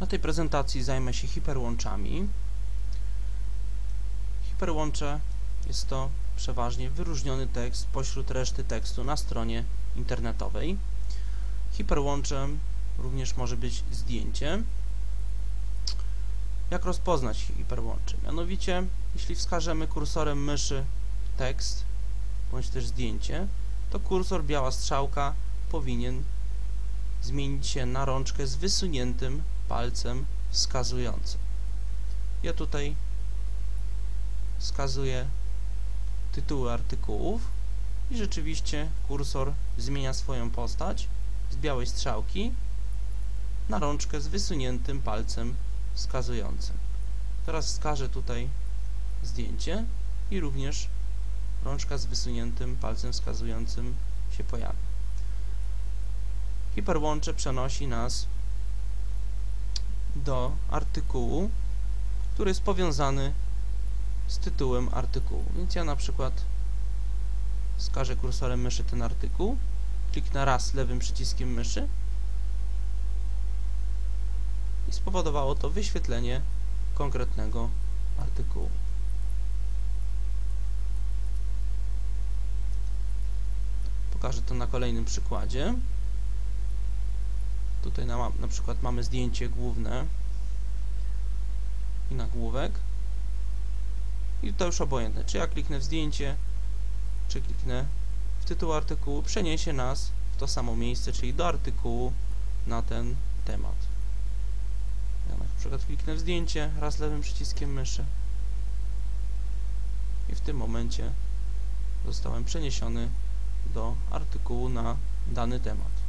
Na tej prezentacji zajmę się hiperłączami. Hiperłącze jest to przeważnie wyróżniony tekst pośród reszty tekstu na stronie internetowej. Hiperłączem również może być zdjęcie. Jak rozpoznać hiperłącze? Mianowicie, jeśli wskażemy kursorem myszy tekst bądź też zdjęcie, to kursor biała strzałka powinien zmienić się na rączkę z wysuniętym palcem wskazującym. Ja tutaj wskazuję tytuły artykułów i rzeczywiście kursor zmienia swoją postać z białej strzałki na rączkę z wysuniętym palcem wskazującym. Teraz wskażę tutaj zdjęcie i również rączka z wysuniętym palcem wskazującym się pojawi. Hiperłącze przenosi nas do artykułu, który jest powiązany z tytułem artykułu. Więc ja na przykład wskażę kursorem myszy ten artykuł, kliknę raz lewym przyciskiem myszy i spowodowało to wyświetlenie konkretnego artykułu. Pokażę to na kolejnym przykładzie. Tutaj na, na przykład mamy zdjęcie główne i nagłówek. I to już obojętne, czy ja kliknę w zdjęcie, czy kliknę w tytuł artykułu, przeniesie nas w to samo miejsce, czyli do artykułu na ten temat. Ja na przykład kliknę w zdjęcie raz lewym przyciskiem myszy i w tym momencie zostałem przeniesiony do artykułu na dany temat.